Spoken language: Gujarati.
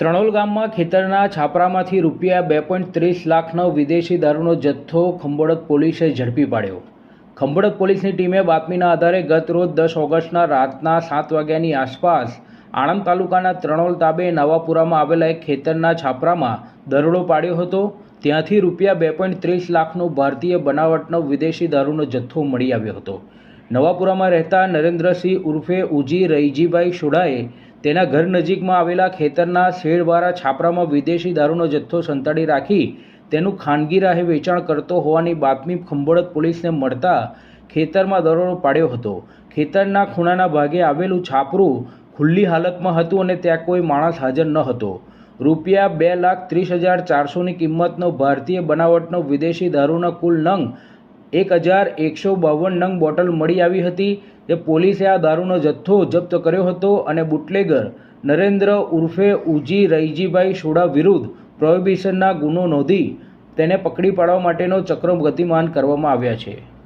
ત્રણોલ ગામમાં ખેતરના છાપરામાંથી રૂપિયા બે પોઈન્ટ ત્રીસ લાખનો વિદેશી દારૂનો જથ્થો ખંભોળક પોલીસે ઝડપી પાડ્યો. ખંભોળક પોલીસની ટીમે બાતમીના આધારે ગત રોજ દસ ઓગસ્ટના રાતના સાત વાગ્યાની આસપાસ આણંદ તાલુકાના ત્રણોલ તાબે નવાપુરામાં આવેલા એક ખેતરના છાપરામાં દરોડો પાડ્યો હતો. ત્યાંથી રૂપિયા બે પોઈન્ટ ત્રીસ લાખનો ભારતીય બનાવટનો વિદેશી દારૂનો જથ્થો મળી આવ્યો હતો. નવાપુરામાં રહેતા નરેન્દ્રસિંહ ઉર્ફે ઉજી રૈજીભાઈ સોડાએ તેના ઘર નજીકમાં આવેલા ખેતરના શેડવાળા છાપરામાં વિદેશી દારૂનો જથ્થો સંતાડી રાખી તેનું ખાનગી રાહે વેચાણ કરતો હોવાની બાતમી ખંભોળત પોલીસને મળતા ખેતરમાં દરોડો પાડ્યો હતો. ખેતરના ખૂણાના ભાગે આવેલું છાપરું ખુલ્લી હાલતમાં હતું અને ત્યાં કોઈ માણસ હાજર ન હતો. રૂપિયા બે લાખ ત્રીસ હજાર ચારસોની કિંમતનો ભારતીય બનાવટનો વિદેશી દારૂના કુલ નંગ એક હજાર એકસો બાવન નંગ બોટલ મળી આવી હતી. જે પોલીસે આ દારૂનો જથ્થો જપ્ત કર્યો હતો અને બુટલેગર નરેન્દ્ર ઉર્ફે ઉજી રૈજીભાઈ સોડા વિરુદ્ધ પ્રોહિબિશનના ગુનો નોંધી તેને પકડી પાડવા માટેનો ચક્રો ગતિમાન કરવામાં આવ્યા છે.